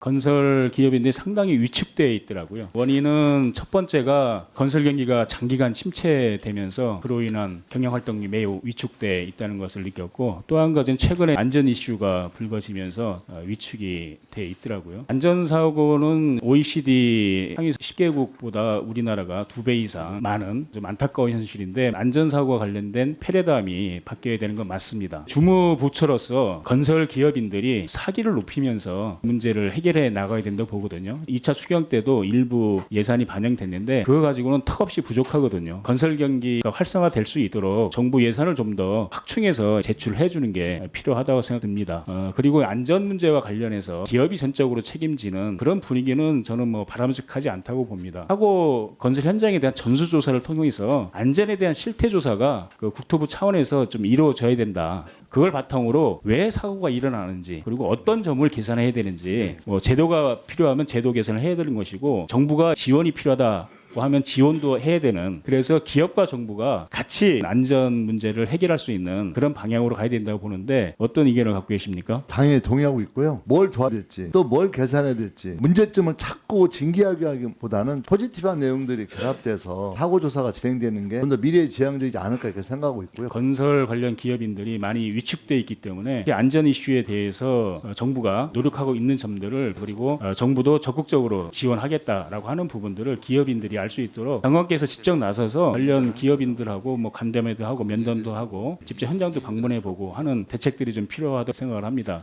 건설 기업인들이 상당히 위축돼 있더라고요. 원인은 첫 번째가 건설 경기가 장기간 침체되면서 그로 인한 경영 활동이 매우 위축돼 있다는 것을 느꼈고 또 한 가지는 최근에 안전 이슈가 불거지면서 어, 위축이 돼 있더라고요. 안전 사고는 OECD 상위 10개국보다 우리나라가 두 배 이상 많은 좀 안타까운 현실인데 안전 사고와 관련된 패러다임이 바뀌어야 되는 건 맞습니다. 주무부처로서 건설 기업인들이 사기를 높이면서 문제를 해결 해 나가야 된다고 보거든요. 2차 추경 때도 일부 예산이 반영됐는데 그거 가지고는 턱없이 부족하거든요. 건설 경기가 활성화될 수 있도록 정부 예산을 좀 더 확충해서 제출해 주는 게 필요하다고 생각됩니다. 어, 그리고 안전 문제와 관련해서 기업이 전적으로 책임지는 그런 분위기는 저는 뭐 바람직하지 않다고 봅니다. 하고 건설 현장에 대한 전수 조사를 통해서 안전에 대한 실태 조사가 그 국토부 차원에서 좀 이루어져야 된다. 그걸 바탕으로 왜 사고가 일어나는지 그리고 어떤 점을 개선해야 되는지 뭐 제도가 필요하면 제도 개선을 해야 되는 것이고 정부가 지원이 필요하다. 고 하면 지원도 해야 되는 그래서 기업과 정부가 같이 안전 문제를 해결할 수 있는 그런 방향으로 가야 된다고 보는데 어떤 의견을 갖고 계십니까? 당연히 동의하고 있고요. 뭘 도와줄지 또뭘 개선해야 될지 문제점을 찾고 징계하기보다는 포지티브한 내용들이 결합돼서 사고 조사가 진행되는 게 좀 더 미래 지향적이지 않을까 이렇게 생각하고 있고요. 건설 관련 기업인들이 많이 위축돼 있기 때문에 이 안전 이슈에 대해서 어, 정부가 노력하고 있는 점들을 그리고 어, 정부도 적극적으로 지원하겠다라고 하는 부분들을 기업인들이 알 수 있도록 장관께서 직접 나서서 관련 기업인들하고 뭐 간담회도 하고 면담도 하고 직접 현장도 방문해 보고 하는 대책들이 좀 필요하다고 생각을 합니다.